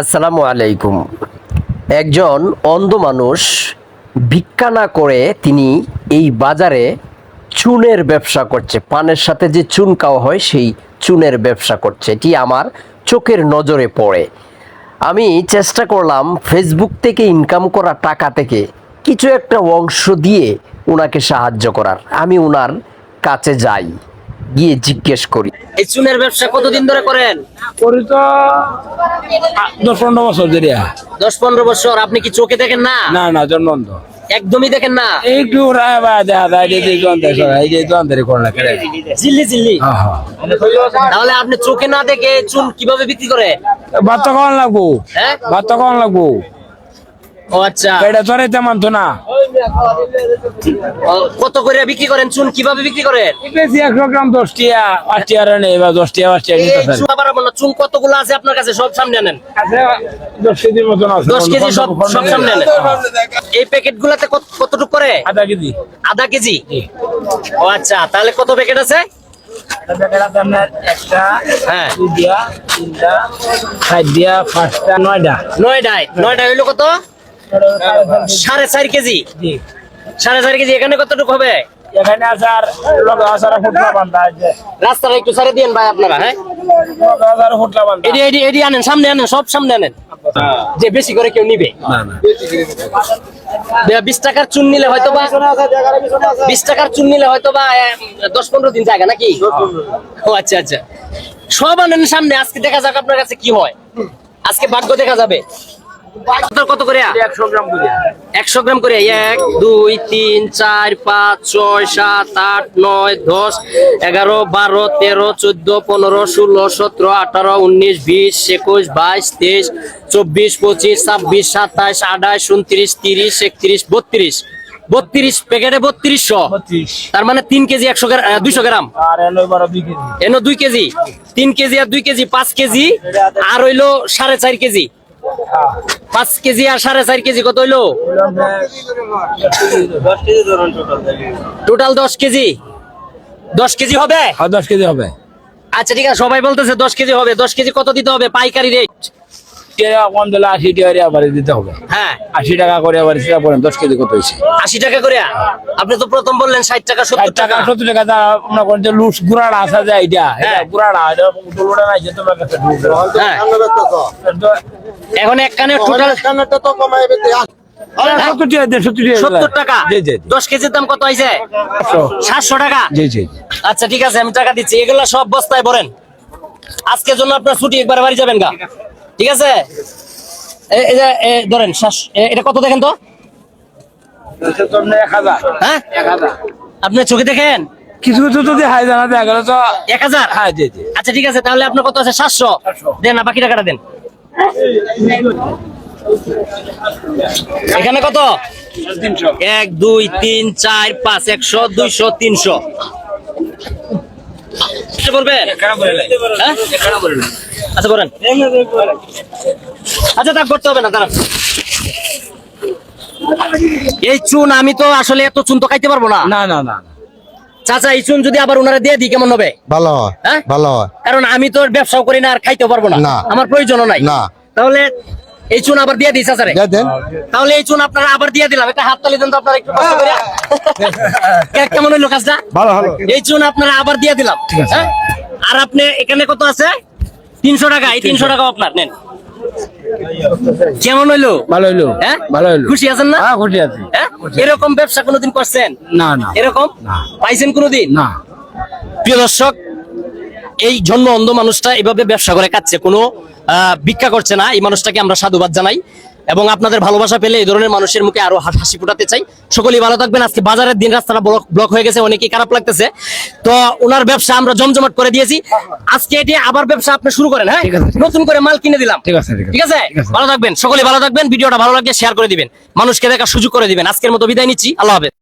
আসসালামু আলাইকুম। একজন অন্ধ মানুষ ভিক্ষা না করে তিনি এই বাজারে চুনের ব্যবসা করছে। পানের সাথে যে চুন খাওয়া হয়, সেই চুনের ব্যবসা করছে। এটি আমার চোখের নজরে পড়ে। আমি চেষ্টা করলাম ফেসবুক থেকে ইনকাম করা টাকা থেকে কিছু একটা অংশ দিয়ে ওনাকে সাহায্য করার। আমি ওনার কাছে যাই, গিয়ে জিজ্ঞেস করি। এই চুনের ব্যবসা কতদিন ধরে করেন? করি তো দশ পনেরো বছর দশ পনেরো বছর আপনি কি চোখে দেখেন না? না না একদমই দেখেন না। একটু রায় বা দেখা যায় এই যে জন্তে এই যে জন্তের করলা করে জিল্লি জিল্লি হ্যাঁ হ্যাঁ। তাহলে আপনি চোখে না দেখে চুন কীভাবে বিক্রি করে? ভাত তো খাওয়ান লাগবো। হ্যাঁ? ভাত তো খাওয়ান লাগবো। ও আচ্ছা। এটা তোরে তেমন তো না। কত করে বিক্রি করেন? চুন কীভাবে বিক্রি করেন? বেশি একশো গ্রাম দশ টিয়া পাঁচ টিয়া নেই বা দশ টিয়া পাঁচ টিয়া চুন কতগুলো আছে আপনার কাছে? সব সামনে আনেন। আছে দশ কেজির মতন আছে। দশ কেজি সব সব সামনে আনেন। এই প্যাকেট গুলাতে কতটুকু করে? আধা কেজি। আধা কেজি? ও আচ্ছা তাহলে কত প্যাকেট আছে? হ্যাঁ। হইল কত? সাড়ে চার কেজি? সাড়ে চার কেজি এখানে কতটুকু হবে? এখানে আসার আসার ফুটলা বান্ধা আছে রাস্তাটা একটু সারে দিন ভাই আপনারা হ্যাঁ? আসার ফুটলা বান্ধা। এডি এডি এডি আনেন সামনে আনেন সব সামনে আনেন। যে বেশি করে কেউ নিবে। না না। বে- বিশ টাকার চুন নিলে হয়তো বা বিশ টাকার চুন নিলে হয়তো বা দশ পনেরো দিন জায়গা নাকি? ও আচ্ছা আচ্ছা। সব আনেন সামনে আজকে দেখা যাক আপনার কাছে কি হয়। আজকে ভাগ্য দেখা যাবে। কত করে? একশো গ্রাম করে একশো গ্রাম করে। এক দুই তিন চার পাঁচ ছয় সাত আট নয় দশ এগারো বারো তেরো চোদ্দ পনেরো ষোলো সতেরো আঠারো উনিশ বিশ একুশ বাইশ তেইশ চব্বিশ পঁচিশ ছাব্বিশ সাতাশ আঠাশ উনত্রিশ তিরিশ একত্রিশ বত্রিশ। বত্রিশ প্যাকেটে বত্রিশশো। তার মানে তিন কেজি একশো দুইশো গ্রাম। এনো দুই কেজি। তিন কেজি আর দুই কেজি পাঁচ কেজি। আর হইল সাড়ে চার কেজি। পাঁচ কেজি আর সাড়ে চার কেজি কত হইল? টোটাল দশ কেজি। দশ কেজি হবে? দশ কেজি হবে। আচ্ছা ঠিক আছে সবাই বলতেছে দশ কেজি হবে। দশ কেজি কত দিতে হবে? পাইকারি রেট কম দিলে আশি টাকা আবার দিতে হবে। হ্যাঁ। আশি টাকা করে আবার সেটা বলেন দশ কেজি কত হয়েছে? আশি টাকা করে? আপনি তো প্রথম বললেন ষাট টাকা সত্তর টাকা সত্তর টাকা যা যে লুস গুড়াটা আসা যায় এটা হ্যাঁ। এটা তোমার কাছে। হ্যাঁ। এখন এক কানে টোটাল সত্তর টাকা দেন, সত্তর সত্তর টাকা? জি জি দশ কেজির দাম কত হয়েছে সাতশো টাকা? জি জি আচ্ছা ঠিক আছে আমি টাকা দিচ্ছি। এগুলো সব বস্তায় ভরেন। আজকের জন্য আপনার ছুটি একবার বাড়ি যাবেন গা। ঠিক আছে? এ- এই যে, এ, ধরেন এটা কত দেখেন তো? হ্যাঁ? আপনি চোখে দেখেন? কিছু কিছু যদি হাই জানা দেখা গেলে তো। এক হাজার? হ্যাঁ জি জি। আচ্ছা ঠিক আছে তাহলে আপনার কত আছে? সাতশো। দেন না বাকি টাকাটা দেন। এখানে কত? এক দুই তিন চার পাঁচ একশো দুইশো তিনশো। আচ্ছা, হ্যাঁ? আচ্ছা বলেন। আচ্ছা তা করতে হবে না দাঁড়ান। এই চুন আমি তো আসলে এত চুন তো খাইতে পারব না না না না। চাচা এই চুন যদি আবার ওনারা দিয়ে দিই কেমন হবে? ভালো হয়? ভালো হয়। কারণ আমি তো ব্যবসাও করি না আর খাইতেও পারব না। আমার প্রয়োজনও নাই। না। তাহলে এই চুন আবার দিয়ে দিই চাচারে? তাহলে এই চুন আপনারা আবার দিয়ে দিলাম। একটা হাত তালি দেন তো আপনারা একটু কষ্ট করে। কে- কেমন হইল কাজটা? ভালো ভালো। এই চুন আপনারা আবার দিয়ে দিলাম। হ্যাঁ? আর আপনি এখানে কত আছে? তিনশো টাকা। এই তিনশো টাকা আপনার নেন। কেমন হইল? ভালো হইল। হ্যাঁ? ভালো হইল। খুশি আছেন না? হ্যাঁ খুশি আছি। হ্যাঁ? এরকম ব্যবসা কোনোদিন করছেন? না না। এরকম? না। পাইছেন কোনোদিন? না। প্রিয় দর্শক এই জন্ম অন্ধ মানুষটা এভাবে ব্যবসা করে কাটছে কোনো আহ, ভিক্ষা করছে না। এই মানুষটাকে আমরা সাধুবাদ জানাই। এবং আপনাদের ভালোবাসা পেলে এই ধরনের মানুষের মুখে আরও হাসি ফুটাতে চাই। সকলেই ভালো থাকবেন। আজকে বাজারের দিন রাস্তাটা ব্লক হয়ে গেছে অনেকেই খারাপ লাগতেছে। তো ওনার ব্যবসা আমরা জমজমাট করে দিয়েছি। আজকে এটি আবার ব্যবসা আপনি শুরু করেন হ্যাঁ। নতুন করে মাল কিনে দিলাম। ঠিক আছে, ঠিক আছে। ঠিক আছে? ঠিক আছে। ভালো থাকবেন। সকলেই ভালো থাকবেন। ভিডিওটা ভালো লাগলে শেয়ার করে দিবেন। মানুষকে দেখার সুযোগ করে দিবেন। আজকের মতো বিদায় নিচ্ছি। আল্লাহ হাফেজ।